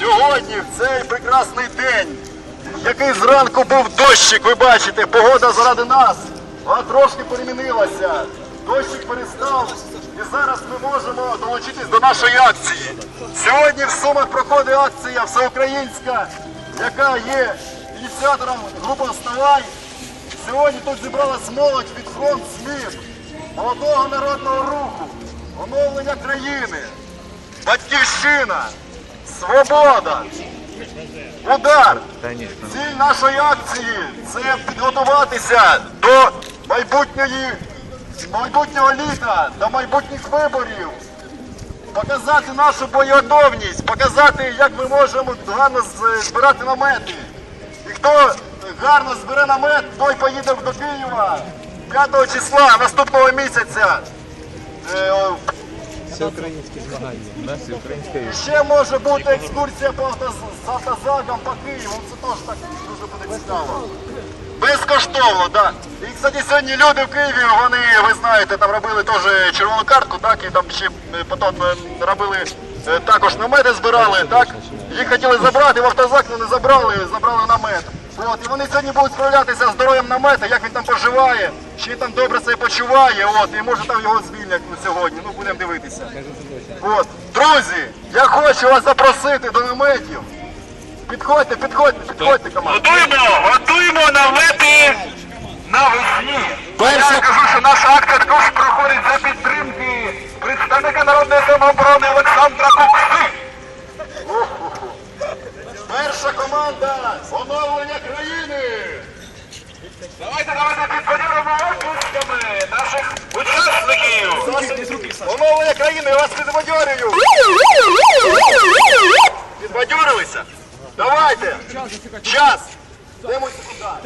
Сьогодні, в цей прекрасний день, який зранку був дощик, ви бачите, погода заради нас, вона трошки перемінилася. Дощик перестав, і зараз ми можемо долучитись до нашої акції. Сьогодні в Сумах проходить акція всеукраїнська, яка є ініціатором групи «Вставай». Сьогодні тут зібралась молодь від фронт СМІ, молодого народного руху, оновлення країни, батьківщина, свобода, удар. Ціль нашої акції це підготуватися до майбутньої, майбутнього літа, до майбутніх виборів, показати нашу боєготовність, показати, як ми можемо гарно збирати намети. І хто гарно збере намет, той поїде до Києва 5 числа наступного місяця. Е, о, змагання. У нас і українська є. Ще може бути екскурсія по автоз- з автозаком по Києву. Це теж так дуже буде цікаво. Безкоштовно, так. І, кстати, сьогодні люди в Києві, вони, ви знаєте, там робили теж червону картку, так, і там ще е, потім е, робили е, також намети збирали, так. Їх хотіли забрати, в автозак але не забрали, забрали намет. От, і вони сьогодні будуть справлятися з здоров'ям намета, як він там поживає, чи там добре себе почуває, от, і може там його звільнять ну, сьогодні, ну будемо дивитися. От. Друзі, я хочу вас запросити до наметів. Підходьте, підходьте, підходьте, команда. Готуємо, готуємо намети навесні. Перше- Я кажу, що наша акція також проходить за підтримки представника народної самооборони Олександра Кукси. Перша команда оновлення країни. Давайте, давайте підбадьоримо оплесками наших учасників. Оновлення країни, я вас підбадьорюю. Підбадьорилися? Давайте. Час. Де мой секундант?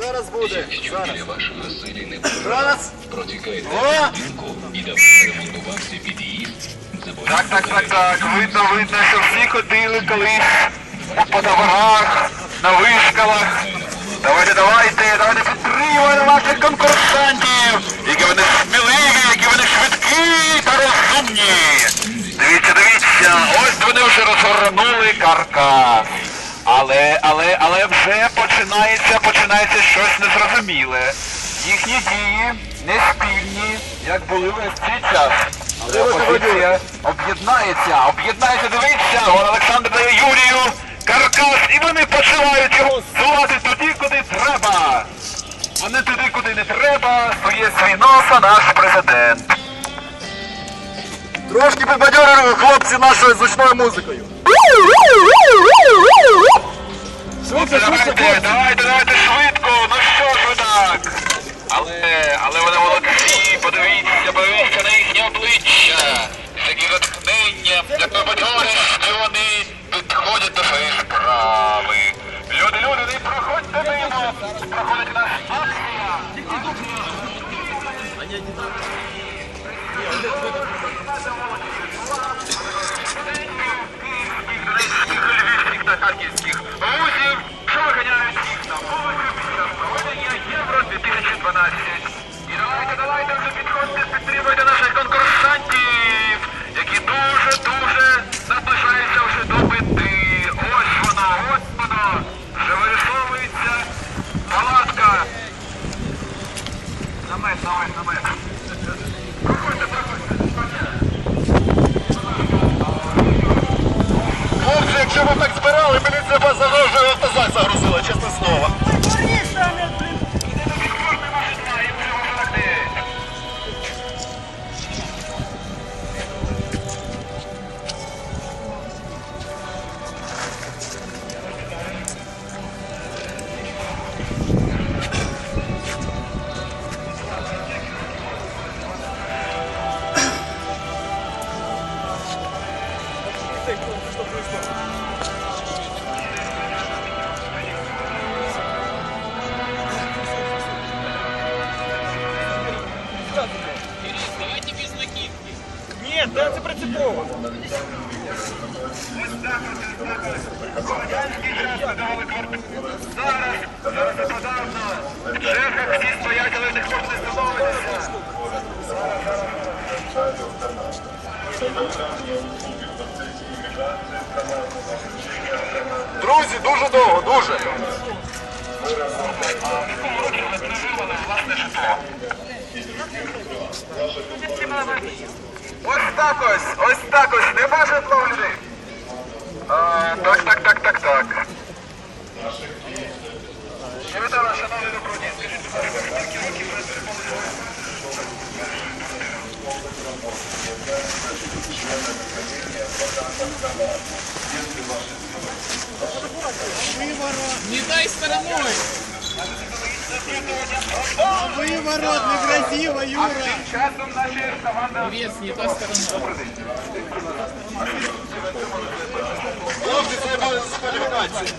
Зараз буде. Зараз. протікайте О! Так, так, так, так. Видно, видно, що всі ходили колись по дворах, на вишкалах. Давайте, давайте, давайте підтримуємо наших конкурсантів, які вони сміливі, які вони швидкі та розумні. Дивіться, дивіться, ось вони вже розгорнули каркас. Але, але, але вже починається, починається щось незрозуміле. Їхні дії не спільні, як були весь цей час. Але опозиція об'єднається, об'єднається, дивіться, Олександр дає Юрію каркас, і вони посилають його зувати туди, куди треба. А не туди, куди не треба, стоє свій носа наш президент. Трошки побадьорили хлопці нашою зручною музикою. Швидше, швидше, Давайте, хлопці. давайте, давайте швидко, ну що ж ви так? Але, але вони молодці, подивіться, подивіться на їхні обличчя, з яким натхненням, якою бадьорістю вони підходять до своєї справи. Люди, люди, не проходьте мимо, проходить нас акція. Київських, львівських та харківських вузів, що виганяють їх на вулицю під проведення Євро 2012. Ні, де це принципово. Зараз, зараз подавно. В всі стоять, але ніхто не становиться. Друзі, дуже довго, дуже. Ось так ось, ось так ось, нема житла у людей. А, так, так, так, так, так. Вітаю шановні добродії. Скажіть, будь ласка, скільки років ви отримали Не дай стороной! Выворот некрасиво, Юра! Вес не та сторона. Хлопці, це буде дискваліфікація.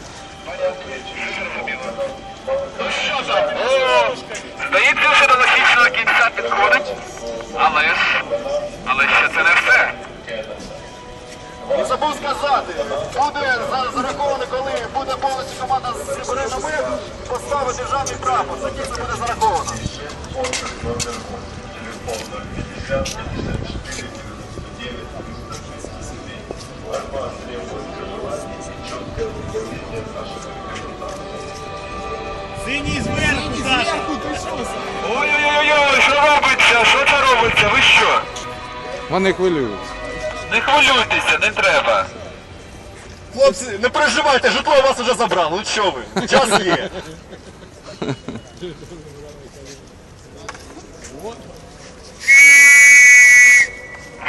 Здається, що до логічного кінця підходить. Але ж, але ще це не забув сказати, буде зараховано, коли буде повністю команда зібрана на мир, поставити державний прапор. За ким це буде зараховано. Синий сверху, Саша! Ой-ой-ой, що робиться? Що це робиться? Ви що? Вони хвилюються. Не хвилюйтеся, не треба. Хлопці, не переживайте, житло вас вже забрали. Ну що ви? Час є.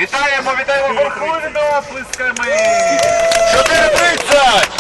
Вітаємо, вітаємо Верховну, оплесками. 4.30!